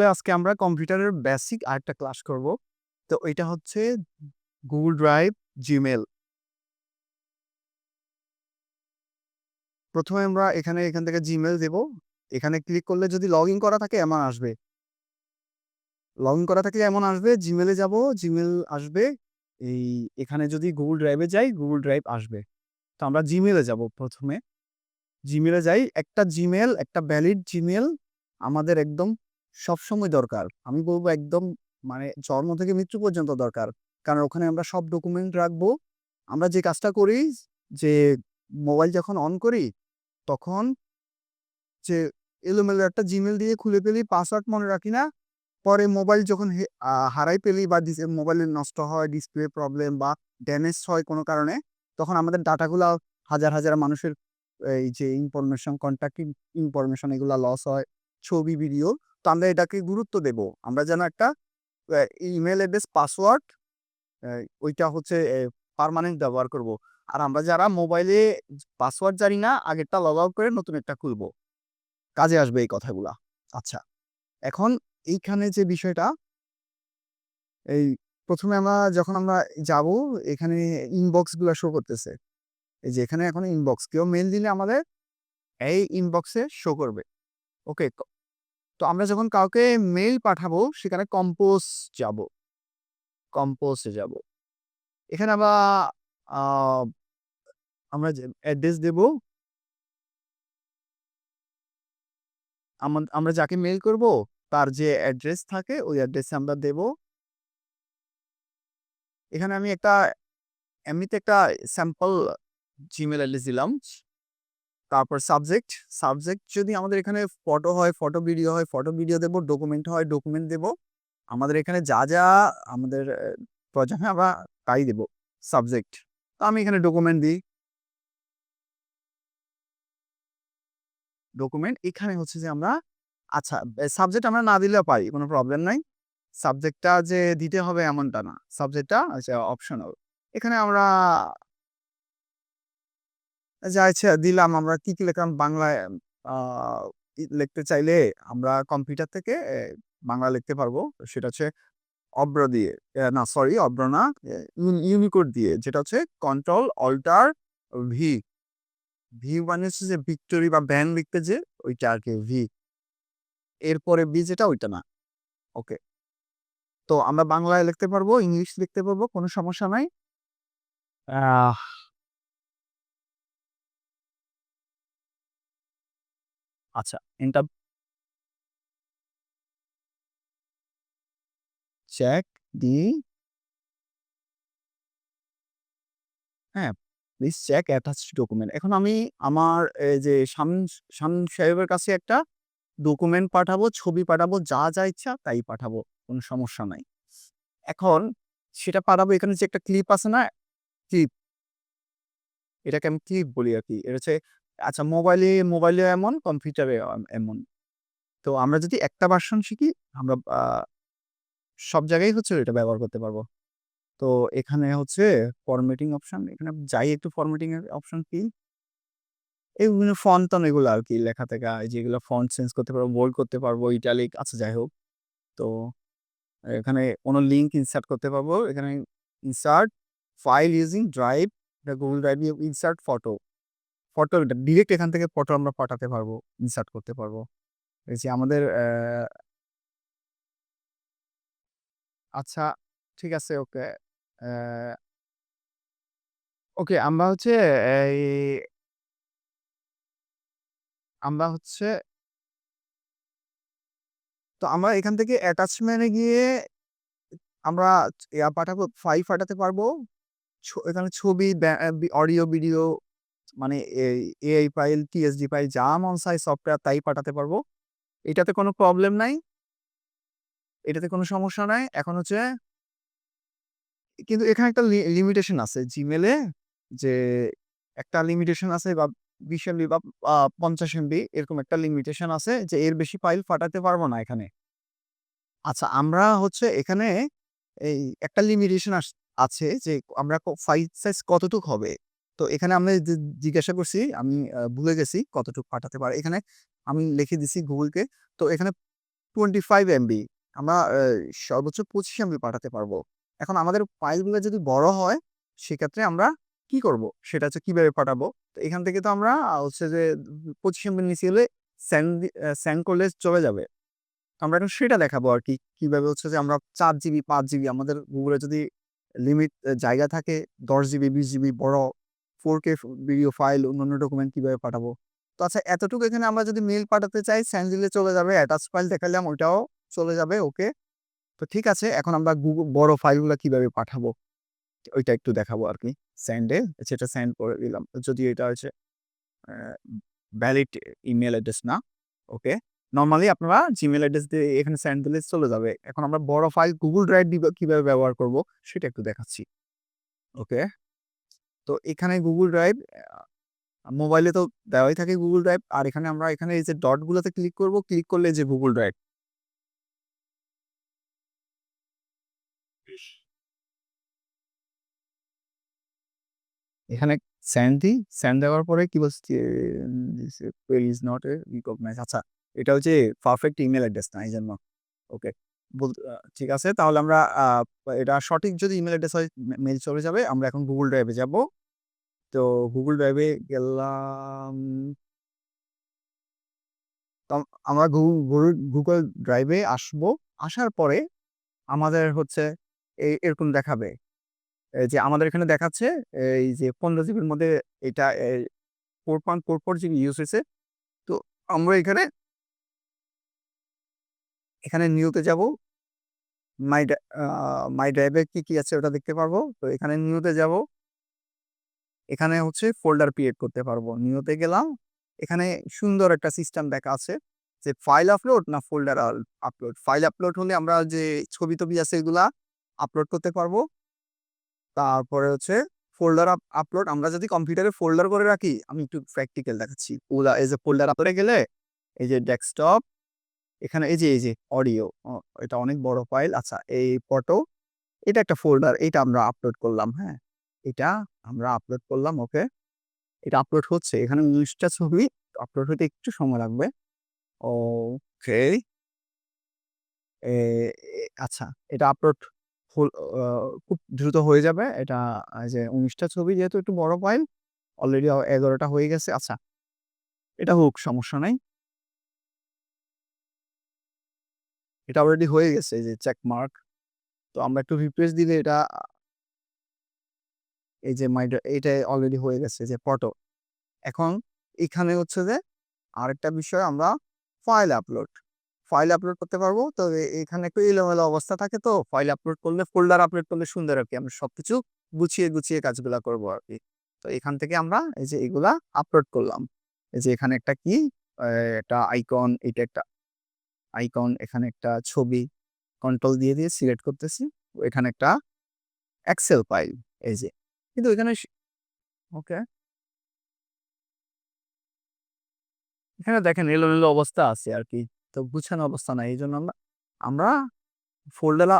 তাহলে আজকে আমরা কম্পিউটারের বেসিক আরেকটা ক্লাস করব। তো এটা হচ্ছে গুগল ড্রাইভ জিমেল প্রথমে আমরা এখানে, এখান থেকে জিমেল দেব। এখানে ক্লিক করলে যদি লগ ইন করা থাকে এমন আসবে। লগ ইন করা থাকলে এমন আসবে জিমেলে যাব জিমেল আসবে। এই এখানে যদি গুগল ড্রাইভে যাই, গুগল ড্রাইভ আসবে। তো আমরা জিমেলে যাব প্রথমে। জিমেলে যাই, একটা জিমেল একটা ভ্যালিড জিমেল আমাদের একদম সবসময় দরকার। আমি বলব একদম মানে জন্ম থেকে মৃত্যু পর্যন্ত দরকার। কারণ ওখানে আমরা সব ডকুমেন্ট রাখব। আমরা যে কাজটা করি, যে মোবাইল যখন অন করি, তখন যে এলোমেলো একটা জিমেল দিয়ে খুলে ফেলি পাসওয়ার্ড মনে রাখি না। পরে মোবাইল যখন হারাই পেলি বা মোবাইলে নষ্ট হয় ডিসপ্লে প্রবলেম বা ড্যামেজ হয় কোনো কারণে, তখন আমাদের ডাটাগুলো হাজার হাজার মানুষের এই যে ইনফরমেশন কন্ট্যাক্ট ইনফরমেশন এগুলা লস হয়। ছবি ভিডিও তো আমরা এটাকে গুরুত্ব দেব। আমরা যেন একটা ইমেল অ্যাড্রেস পাসওয়ার্ড ওইটা হচ্ছে পার্মানেন্ট ব্যবহার করব। আর আমরা যারা মোবাইলে পাসওয়ার্ড জানি না, আগেরটা লগ আউট করে নতুন একটা খুলবো। কাজে আসবে এই কথাগুলা। আচ্ছা এখন এইখানে যে বিষয়টা, এই প্রথমে আমরা যখন আমরা যাব, এখানে ইনবক্সগুলা শো করতেছে। এই যে এখানে এখন ইনবক্স কেউ মেল দিলে আমাদের এই ইনবক্সে শো করবে। ওকে তো আমরা যখন কাউকে মেইল পাঠাবো সেখানে কম্পোজ যাব। কম্পোজে যাব। এখানে আহ, আমরা অ্যাড্রেস দেব আমরা যাকে মেল করব তার যে অ্যাড্রেস থাকে ওই অ্যাড্রেসে আমরা দেব। এখানে আমি একটা এমনিতে একটা স্যাম্পল জিমেল অ্যাড্রেস দিলাম তারপর সাবজেক্ট সাবজেক্ট যদি আমাদের এখানে ফটো হয় ফটো ভিডিও হয় ফটো ভিডিও দেব ডকুমেন্ট হয় ডকুমেন্ট দেব। আমাদের এখানে যা যা আমাদের প্রয়োজন আমরা তাই দেব সাবজেক্ট তো আমি এখানে ডকুমেন্ট দিই। ডকুমেন্ট এখানে হচ্ছে যে আমরা আচ্ছা সাবজেক্ট আমরা না দিলেও পারি, কোনো প্রবলেম নাই। সাবজেক্টটা যে দিতে হবে এমনটা না। সাবজেক্টটা আচ্ছা অপশনাল এখানে আমরা যা ইচ্ছা দিলাম আমরা কি কি লিখলাম বাংলায় আহ, লিখতে চাইলে আমরা কম্পিউটার থেকে বাংলা লিখতে পারব। সেটা হচ্ছে অব্র দিয়ে না সরি অব্র না ইউনিকোড দিয়ে যেটা হচ্ছে কন্ট্রোল অল্টার ভি ভি মানে হচ্ছে যে ভিক্টোরি বা ব্যান লিখতে যে ওইটা আর কি ভি এরপরে বি যেটা ওইটা না। ওকে। তো আমরা বাংলায় লিখতে পারব ইংলিশ লিখতে পারব কোনো সমস্যা নাই। আচ্ছা এন্টার চেক, দি হ্যাঁ প্লিজ চেক অ্যাটাচ ডকুমেন্ট এখন আমি আমার যে শান সাহেবের কাছে একটা ডকুমেন্ট পাঠাবো, ছবি পাঠাবো, যা যা ইচ্ছা তাই পাঠাবো, কোনো সমস্যা নাই। এখন সেটা পাঠাবো, এখানে যে একটা ক্লিপ আছে না ক্লিপ এটাকে আমি ক্লিপ বলি আর কি, এটা হচ্ছে আচ্ছা মোবাইলে মোবাইলে এমন, কম্পিউটারে এমন। তো আমরা যদি একটা ভার্সন শিখি, আমরা সব জায়গায় হচ্ছে এটা ব্যবহার করতে পারব। তো এখানে হচ্ছে ফরম্যাটিং অপশন এখানে যাই একটু ফরম্যাটিং এর অপশন কি এই বিভিন্ন ফন্টন এগুলো আর কি, লেখা থেকে যেগুলো ফন্ট চেঞ্জ করতে পারব বোল্ড করতে পারব ইটালিক আচ্ছা যাই হোক। তো এখানে কোনো লিঙ্ক ইনসার্ট করতে পারব, এখানে ইনসার্ট ফাইল ইউজিং ড্রাইভ এটা Google Drive insert photo photo direct এখান থেকে ফটো আমরা পাঠাতে পারব ইনসার্ট করতে পারব। যে আমাদের আচ্ছা ঠিক আছে, ওকে ওকে, আমরা হচ্ছে এই, আমরা হচ্ছে তো আমরা এখান থেকে অ্যাটাচমেন্টে গিয়ে আমরা ইয়া পাঠাবো ফাইল পাঠাতে পারব এখানে ছবি অডিও ভিডিও মানে এআই ফাইল টিএসডি ফাইল যা মন চাই সফটওয়্যার তাই পাঠাতে পারব। এটাতে কোনো প্রবলেম নাই। এটাতে কোনো সমস্যা নাই। এখন হচ্ছে কিন্তু এখানে একটা লিমিটেশন আছে। জিমেলে যে একটা লিমিটেশন আছে বা বিশ এমবি বা পঞ্চাশ এমবি এরকম একটা লিমিটেশন আছে যে এর বেশি ফাইল পাঠাতে পারব না এখানে। আচ্ছা আমরা হচ্ছে এখানে এই একটা লিমিটেশন আছে যে আমরা ফাইল সাইজ কতটুক হবে? তো এখানে আমি জিজ্ঞাসা করছি, আমি ভুলে গেছি কতটুকু পাঠাতে পারে। এখানে আমি লিখে দিছি গুগলকে তো এখানে টোয়েন্টি ফাইভ এমবি আমরা সর্বোচ্চ পঁচিশ এমবি পাঠাতে পারব। এখন আমাদের ফাইলগুলো যদি বড় হয়, সেক্ষেত্রে আমরা কি করব? সেটা হচ্ছে কীভাবে পাঠাবো? তো এখান থেকে তো আমরা হচ্ছে যে পঁচিশ এমবির নিচে হলে স্যান্ড স্যান্ড করলে চলে যাবে। আমরা এখন সেটা দেখাবো আর কি, কীভাবে হচ্ছে যে আমরা চার জিবি পাঁচ জিবি আমাদের গুগলে যদি লিমিট জায়গা থাকে, দশ জিবি বিশ জিবি বড় ফোর কে ভিডিও ফাইল অন্যান্য ডকুমেন্ট কীভাবে পাঠাবো? তো আচ্ছা এতটুকু এখানে আমরা যদি মেল পাঠাতে চাই সেন্ড দিলে চলে যাবে অ্যাটাচ ফাইল দেখালাম, ওইটাও চলে যাবে ওকে তো ঠিক আছে, এখন আমরা গুগল বড় ফাইলগুলো কীভাবে পাঠাবো? ওইটা একটু দেখাবো আর কি। স্যান্ডে সেটা স্যান্ড করে দিলাম। যদি এটা হচ্ছে ভ্যালিড ইমেল অ্যাড্রেস না ওকে নর্মালি আপনারা জিমেল অ্যাড্রেস দিয়ে এখানে সেন্ড দিলে চলে যাবে। এখন আমরা বড় ফাইল গুগল ড্রাইভ কীভাবে ব্যবহার করব, সেটা একটু দেখাচ্ছি ওকে তো এখানে গুগল ড্রাইভ মোবাইলে তো দেওয়াই থাকে গুগল ড্রাইভ আর এখানে আমরা এখানে এই যে ডটগুলোতে ক্লিক করব ক্লিক করলে যে গুগল ড্রাইভ এখানে স্যান্ড দিই স্যান্ড দেওয়ার পরে কি বলছে ইজ নট এ রিকগনাইজ আচ্ছা এটা হচ্ছে পারফেক্ট ইমেল অ্যাড্রেস না এই জন্য। ওকে বল ঠিক আছে তাহলে আমরা এটা সঠিক যদি ইমেল অ্যাড্রেস হয় মেল চলে যাবে আমরা এখন গুগল ড্রাইভে যাব। তো গুগল ড্রাইভে গেলাম আমরা গুগল ড্রাইভে আসব। আসার পরে আমাদের হচ্ছে এই এরকম দেখাবে। যে আমাদের এখানে দেখাচ্ছে, এই যে পনেরো জিবির মধ্যে এটা four point four four GB use হয়েছে। তো আমরা এখানে এখানে নিউতে যাব। মাই মাই ড্রাইভে কি কি আছে ওটা দেখতে পারব। তো এখানে নিউতে যাব। এখানে হচ্ছে ফোল্ডার ক্রিয়েট করতে পারব। নিউতে গেলাম, এখানে সুন্দর একটা সিস্টেম দেখা আছে যে ফাইল আপলোড না ফোল্ডার আপলোড ফাইল আপলোড হলে আমরা যে ছবি টবি আছে এগুলা আপলোড করতে পারব। তারপরে হচ্ছে ফোল্ডার আপলোড আমরা যদি কম্পিউটারে ফোল্ডার করে রাখি, আমি একটু প্র্যাকটিক্যাল দেখাচ্ছি। ওলা, এই যে ফোল্ডার আপলোডে গেলে, এই যে ডেস্কটপ এখানে এই যে এই যে অডিও এটা অনেক বড় ফাইল আচ্ছা এই ফটো এটা একটা ফোল্ডার এটা আমরা আপলোড করলাম হ্যাঁ। এটা আমরা আপলোড করলাম ওকে এটা আপলোড হচ্ছে। এখানে উনিশটা ছবি আপলোড হতে একটু সময় লাগবে। ওকে আচ্ছা এটা আপলোড খুব দ্রুত হয়ে যাবে। এটা যে উনিশটা ছবি যেহেতু একটু বড় ফাইল অলরেডি এগারোটা হয়ে গেছে। আচ্ছা এটা হোক, সমস্যা নাই। এটা অলরেডি হয়ে গেছে যে চেক মার্ক তো আমরা একটু রিফ্রেশ দিলে এটা এই যে মাই এটা অলরেডি হয়ে গেছে যে ফটো এখন এখানে হচ্ছে যে আরেকটা বিষয় আমরা ফাইল আপলোড ফাইল আপলোড করতে পারব, তো এখানে একটু এলোমেলো অবস্থা থাকে তো ফাইল আপলোড করলে ফোল্ডার আপলোড করলে সুন্দর আর কি, আমরা সবকিছু গুছিয়ে গুছিয়ে কাজগুলা করব আর কি। তো এখান থেকে আমরা এই যে এগুলা আপলোড করলাম। এই যে এখানে একটা কি? একটা আইকন এটা একটা আইকন এখানে একটা ছবি কন্ট্রোল দিয়ে দিয়ে সিলেক্ট করতেছি। এখানে একটা এক্সেল ফাইল এই যে কিন্তু এখানে ওকে। এখানে দেখেন এলোমেলো অবস্থা আছে আর কি তো গুছানো অবস্থা নাই এই জন্য আমরা আমরা ফোল্ডার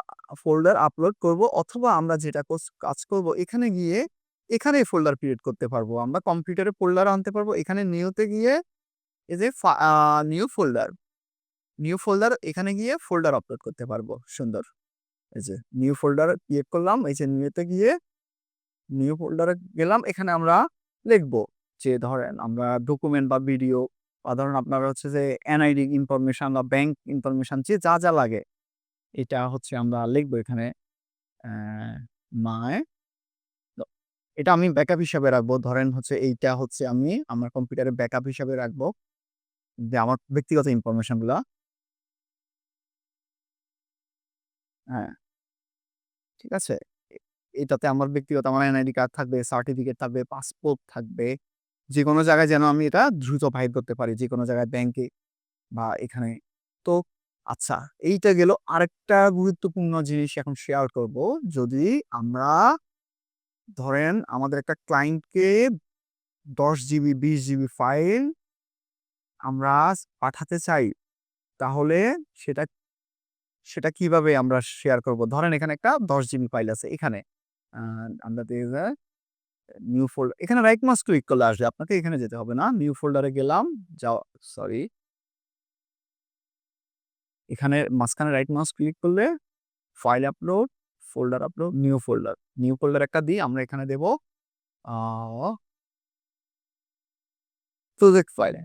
ফোল্ডার আপলোড করব অথবা আমরা যেটা কাজ করব এখানে গিয়ে এখানে ফোল্ডার ক্রিয়েট করতে পারব। আমরা কম্পিউটারে ফোল্ডার আনতে পারব, এখানে নিউতে গিয়ে এই যে নিউ ফোল্ডার নিউ ফোল্ডার এখানে গিয়ে ফোল্ডার আপলোড করতে পারব, সুন্দর। এই যে নিউ ফোল্ডার ক্রিয়েট করলাম, এই যে নিউতে গিয়ে নিউ ফোল্ডারে গেলাম, এখানে আমরা লিখব যে ধরেন আমরা ডকুমেন্ট বা ভিডিও বা ধরেন আপনার হচ্ছে যে এনআইডি ইনফরমেশন বা ব্যাংক ইনফরমেশন যে যা যা লাগে, এটা হচ্ছে আমরা লিখব এখানে মায় এটা আমি ব্যাকআপ হিসাবে রাখব। ধরেন হচ্ছে এইটা হচ্ছে আমি আমার কম্পিউটারে ব্যাকআপ হিসাবে রাখব, যে আমার ব্যক্তিগত ইনফরমেশনগুলা। হ্যাঁ। ঠিক আছে? এটাতে আমার ব্যক্তিগত আমার এনআইডি কার্ড থাকবে সার্টিফিকেট থাকবে পাসপোর্ট থাকবে যে কোনো জায়গায় যেন আমি এটা দ্রুত ফাইল করতে পারি যে কোনো জায়গায় ব্যাংকে বা এখানে। তো আচ্ছা এইটা গেল আরেকটা গুরুত্বপূর্ণ জিনিস এখন শেয়ার করব। যদি আমরা ধরেন আমাদের একটা ক্লায়েন্টকে দশ জিবি বিশ জিবি ফাইল আমরা পাঠাতে চাই, তাহলে সেটা সেটা কীভাবে আমরা শেয়ার করব? ধরেন এখানে একটা দশ জিবি ফাইল আছে, এখানে। আহ, আমরা নিউ ফোল্ডার এখানে রাইট মাস ক্লিক করলে আসবে। আপনাকে এখানে যেতে হবে না। নিউ ফোল্ডারে গেলাম। যাও সরি এখানে মাঝখানে রাইট মাউস ক্লিক করলে file upload, folder upload, new folder. New folder একটা দিই আমরা এখানে দেব প্রজেক্ট ফাইলে।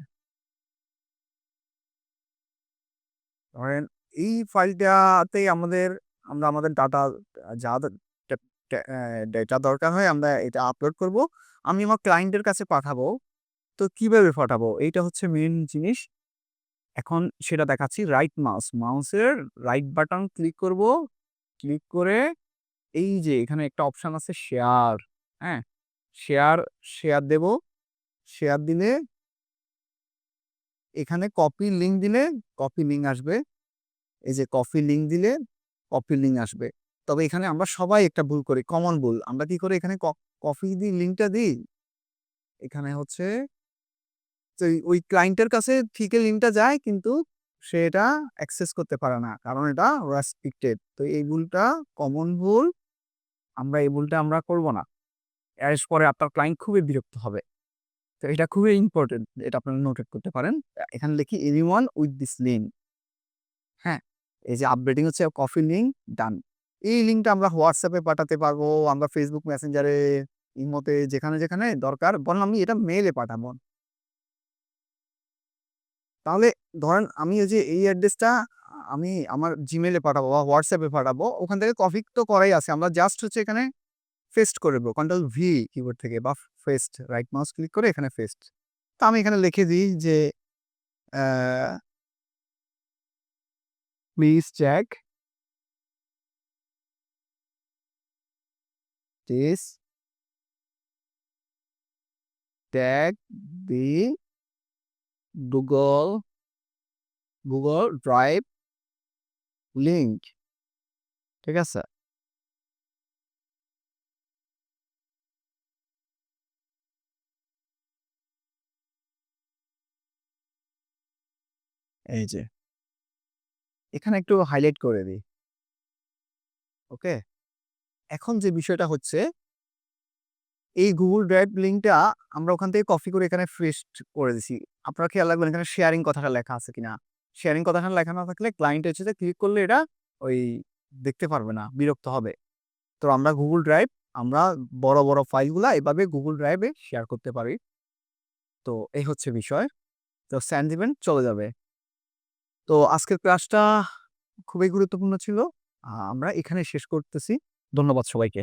ধরেন এই ফাইলটাতেই আমাদের আমরা আমাদের ডাটা যা ডেটা দরকার হয় আমরা এটা আপলোড করব। আমি আমার ক্লায়েন্টের কাছে পাঠাবো। তো কীভাবে পাঠাবো? এইটা হচ্ছে মেন জিনিস। এখন সেটা দেখাচ্ছি রাইট মাউস, মাউসের রাইট বাটন ক্লিক করব। ক্লিক করে এই যে এখানে একটা অপশান আছে শেয়ার, হ্যাঁ? শেয়ার, শেয়ার দেব। শেয়ার দিলে এখানে কপি লিঙ্ক দিলে কপি লিঙ্ক আসবে। এই যে কপি লিঙ্ক দিলে কপি লিঙ্ক আসবে। তবে এখানে আমরা সবাই একটা ভুল করি, কমন ভুল। আমরা কি করি এখানে ক কপি দিয়ে লিঙ্কটা দিই। এখানে হচ্ছে ওই ক্লায়েন্টের কাছে ঠিকই লিঙ্কটা যায় কিন্তু সে এটা অ্যাক্সেস করতে পারে না। কারণ এটা রেস্ট্রিক্টেড। তো এই ভুলটা কমন ভুল। আমরা এই ভুলটা আমরা করব না। এর পরে আপনার ক্লায়েন্ট খুবই বিরক্ত হবে। তো এটা খুবই ইম্পর্টেন্ট এটা আপনারা নোটেট করতে পারেন। এখানে লিখি এনিওয়ান উইথ দিস লিঙ্ক। হ্যাঁ? এই যে আপডেটিং হচ্ছে কফি লিঙ্ক ডান। এই লিঙ্কটা আমরা হোয়াটসঅ্যাপে পাঠাতে পারব, আমরা ফেসবুক এ, ইমোতে যেখানে, যেখানে দরকার বরং আমি এটা মেলে পাঠাবো। তাহলে ধরেন আমি ওই যে এই অ্যাড্রেসটা আমি আমার জিমেলে পাঠাবো বা হোয়াটসঅ্যাপে পাঠাবো। ওখান থেকে কপি তো করাই আছে। আমরা জাস্ট হচ্ছে এখানে ফেস্ট করে দেব। কন্ট্রোল ভি কিবোর্ড থেকে বা ফেস্ট রাইট মাউস ক্লিক করে এখানে ফেস্ট তো আমি এখানে লিখে দিই যে please check this tag the Google Google Drive link ঠিক আছে? এই যে। এখানে একটু হাইলাইট করে দিই। ওকে? এখন যে বিষয়টা হচ্ছে এই Google Drive লিঙ্কটা আমরা ওখান থেকে কপি করে এখানে পেস্ট করে দিছি। আপনারা খেয়াল রাখবেন এখানে শেয়ারিং কথাটা লেখা আছে কিনা। শেয়ারিং কথাটা লেখা না থাকলে ক্লায়েন্ট যে ক্লিক করলে এটা ওই দেখতে পারবে না, বিরক্ত হবে। তো আমরা Google Drive আমরা বড়, বড় ফাইলগুলা এভাবে গুগল ড্রাইভে শেয়ার করতে পারি। তো এই হচ্ছে বিষয়। তো স্যান্ড দিবেন চলে যাবে। তো আজকের ক্লাসটা খুবই গুরুত্বপূর্ণ ছিল। আমরা এখানে শেষ করতেছি। ধন্যবাদ সবাইকে।